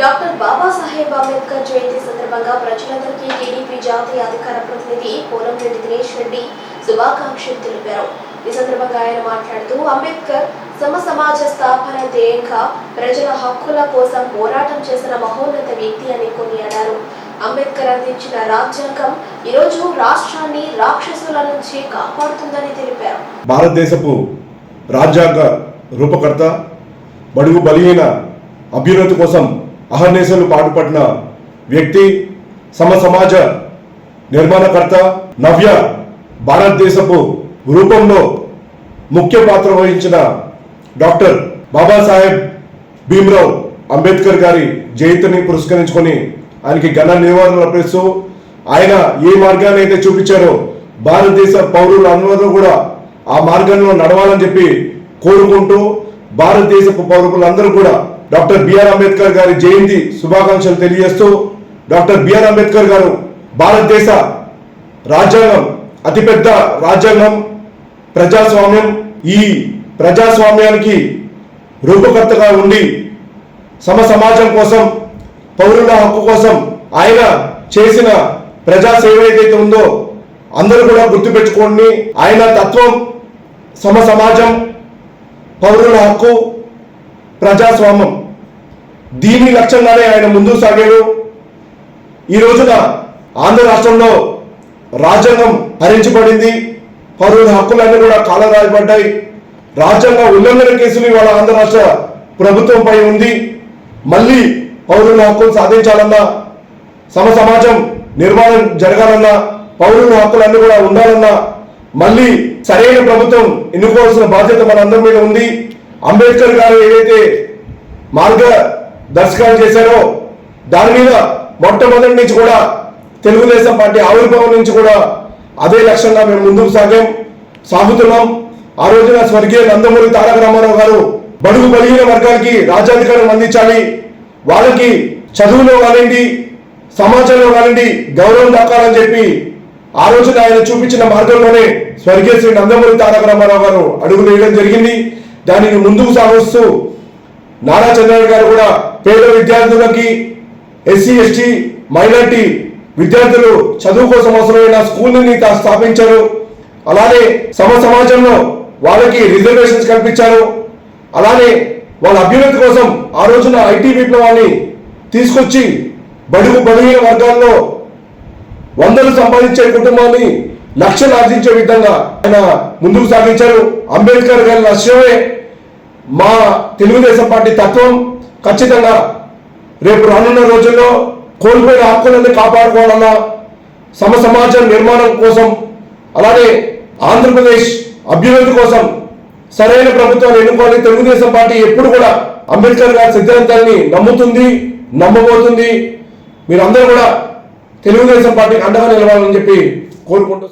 Doctor Babasaheb Ambedkar జయంతి సందర్భంగా ప్రజలందరికీ TDP జాతీయ అధికార ప్రతినిధి పోలంరెడ్డి దినేష్ రెడ్డి శుభాకాంక్షలు తెలిపారు. ఈ సందర్భంగా ఆయన మాట్లాడుతూ అంబేద్కర్ సమ సమాజ స్థాపన ధ్యేయంగా ప్రజల హక్కుల కోసం పోరాటం చేసిన మహోన్నత వ్యక్తి అని కొనియాడారు అంబేద్కర్ అందించిన రాజ్యాంగం ఈరోజు రాష్ట్రాన్ని రాక్షసుల నుంచి కాపాడుతుందని తెలిపారు. భారతదేశపు రాజ్యాంగ రూపకర్త బడుగు బలహీన అభ్యున్నతి కోసం అహర్నిశలు పాటుపడిన వ్యక్తి సమ సమాజ నిర్మాణకర్త నవ్య భారతదేశపు రూపంలో ముఖ్య పాత్ర వహించిన డాక్టర్ బాబాసాహెబ్ భీమ్రావ్ అంబేద్కర్ గారి జయంతిని పురస్కరించుకొని ఆయనకి ఘన నివారణ అర్పిస్తూ ఆయన ఏ మార్గాన్ని అయితే చూపించారో భారతదేశ పౌరులందరూ కూడా ఆ మార్గంలో నడవాలని చెప్పి కోరుకుంటూ భారతదేశపు పౌరులందరూ కూడా డాక్టర్ బిఆర్ అంబేద్కర్ గారి జయంతి శుభాకాంక్షలు తెలియజేస్తూ డాక్టర్ బిఆర్ అంబేద్కర్ గారు భారతదేశ రాజ్యాంగం అతిపెద్ద రాజ్యాంగం ప్రజాస్వామ్యం ఈ ప్రజాస్వామ్యానికి రూపకర్తగా ఉండి సమ సమాజం కోసం పౌరుల హక్కు కోసం ఆయన చేసిన ప్రజా సేవ ఏదైతే ఉందో అందరూ కూడా గుర్తుపెట్టుకోండి. ఆయన తత్వం సమ సమాజం పౌరుల హక్కు ప్రజాస్వామ్యం. దీని లక్ష్యంగానే ఆయన ముందుకు సాగారు ఈ రోజున ఆంధ్ర రాష్ట్రంలో రాజ్యాంగం హరించబడింది పౌరుల హక్కులన్నీ కూడా కాలరాయబడ్డాయి రాజ్యాంగ ఉల్లంఘన కేసులు ఇవాళ ఆంధ్ర రాష్ట్ర ప్రభుత్వంపై ఉంది. మళ్ళీ పౌరుల హక్కులు సాధించాలన్నా సమ సమాజం నిర్మాణం జరగాలన్నా పౌరుల హక్కులన్నీ కూడా ఉండాలన్నా మళ్ళీ సరైన ప్రభుత్వం ఎన్నుకోవాల్సిన బాధ్యత మనందరి మీద ఉంది. అంబేద్కర్ గారు ఏదైతే మార్గ దర్శకాలు చేశారో దాని మీద మొట్టమొదటి నుంచి కూడా తెలుగుదేశం పార్టీ ఆవిర్భావం నుంచి కూడా అదే లక్ష్యంగా మేము ముందుకు సాగాం సాగుతున్నాం. ఆ రోజున స్వర్గీయ నందమూరి తారక రామారావు గారు బడుగు బలిగిన వర్గాలకి రాజ్యాధికారం అందించాలి. వాళ్ళకి చదువులో కానివ్వండి సమాజంలో కానివ్వండి గౌరవం దక్కాలని చెప్పి ఆ రోజున ఆయన చూపించిన మార్గంలోనే స్వర్గీయ శ్రీ నందమూరి తారక రామారావు గారు అడుగులు వేయడం జరిగింది. దానిని ముందుకు సాగుస్తూ నారా చంద్రబాబు గారు కూడా పేద విద్యార్థులకి ఎస్సీ ఎస్టీ మైనార్టీ విద్యార్థులు చదువు కోసం అవసరమైన స్కూల్ని స్థాపించారు. అలానే సమ సమాజంలో వాళ్ళకి రిజర్వేషన్స్ కల్పించారు. అలానే వాళ్ళ అభ్యున్నతి కోసం ఆ రోజున ఐటీ విప్లవాన్ని తీసుకొచ్చి బడుగు బలహీన వర్గాల్లో వందలు సంపాదించే కుటుంబాన్ని లక్షలు ఆర్జించే విధంగా ఆయన ముందుకు సాగించారు. అంబేద్కర్ గారి లక్ష్యమే మా తెలుగుదేశం పార్టీ తత్వం ఖచ్చితంగా రేపు రానున్న రోజుల్లో కోల్పోయిన హక్కులను కాపాడుకోవాలన్న సమ సమాజం నిర్మాణం కోసం అలానే ఆంధ్రప్రదేశ్ అభ్యున్నతి కోసం సరైన ప్రభుత్వాన్ని ఎన్నుకోవాలి. తెలుగుదేశం పార్టీ ఎప్పుడు కూడా అంబేద్కర్ గారి సిద్ధాంతాన్ని నమ్ముతుంది నమ్మబోతుంది. మీరందరూ కూడా తెలుగుదేశం పార్టీకి అండగా నిలవాలని చెప్పి కోరుకుంటూ